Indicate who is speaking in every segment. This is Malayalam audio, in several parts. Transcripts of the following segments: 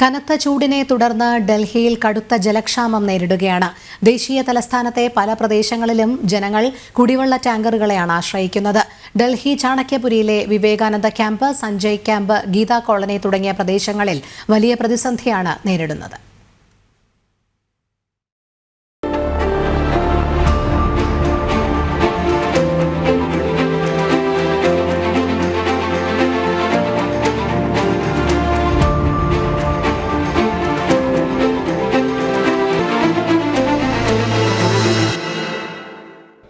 Speaker 1: കനത്ത ചൂടിനെ തുടർന്ന് ഡൽഹിയിൽ കടുത്ത ജലക്ഷാമം നേരിടുകയാണ്. ദേശീയ തലസ്ഥാനത്തെ പല പ്രദേശങ്ങളിലും ജനങ്ങൾ കുടിവെള്ള ടാങ്കറുകളെയാണ് ആശ്രയിക്കുന്നത്. Delhi ചാണക്യപുരിയിലെ Vivekananda camp Sanjay camp Geeta colony തുടങ്ങിയ പ്രദേശങ്ങളിൽ വലിയ പ്രതിസന്ധിയാണ് നേരിടുന്നത്.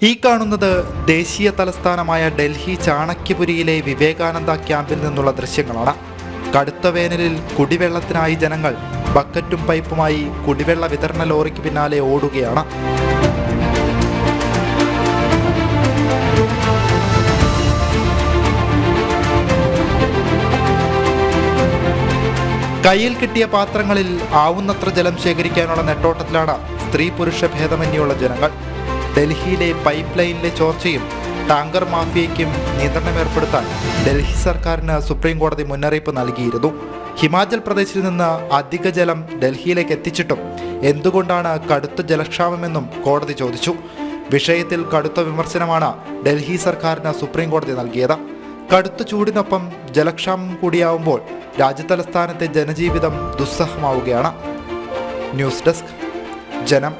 Speaker 2: ഈ കാണുന്നത് ദേശീയ തലസ്ഥാനമായ ഡൽഹി ചാണക്യപുരിയിലെ വിവേകാനന്ദ ക്യാമ്പിൽ നിന്നുള്ള ദൃശ്യങ്ങളാണ്. കടുത്ത വേനലിൽ കുടിവെള്ളത്തിനായി ജനങ്ങൾ ബക്കറ്റും പൈപ്പുമായി കുടിവെള്ള വിതരണ ലോറിക്ക് പിന്നാലെ ഓടുകയാണ്. കയ്യിൽ കിട്ടിയ പാത്രങ്ങളിൽ ആവുന്നത്ര ജലം ശേഖരിക്കാനുള്ള നെട്ടോട്ടത്തിലാണ് സ്ത്രീ പുരുഷ ഭേദമന്യുള്ള ജനങ്ങൾ. ഡൽഹിയിലെ പൈപ്പ് ലൈനിലെ ചോർച്ചയും ടാങ്കർ മാഫിയയ്ക്കും നിയന്ത്രണം ഏർപ്പെടുത്താൻ ഡൽഹി സർക്കാരിന് സുപ്രീം കോടതി മുന്നറിയിപ്പ് നൽകിയിരുന്നു. ഹിമാചൽ പ്രദേശിൽ നിന്ന് അധിക ജലം ഡൽഹിയിലേക്ക് എത്തിച്ചിട്ടും എന്തുകൊണ്ടാണ് കടുത്ത ജലക്ഷാമമെന്നും കോടതി ചോദിച്ചു. വിഷയത്തിൽ കടുത്ത വിമർശനമാണ് ഡൽഹി സർക്കാരിന് സുപ്രീം കോടതി നൽകിയത്. കടുത്ത ചൂടിനൊപ്പം ജലക്ഷാമം കൂടിയാവുമ്പോൾ രാജ്യതലസ്ഥാനത്തെ ജനജീവിതം ദുസ്സഹമാവുകയാണ്. ന്യൂസ് ഡെസ്ക് ജനം.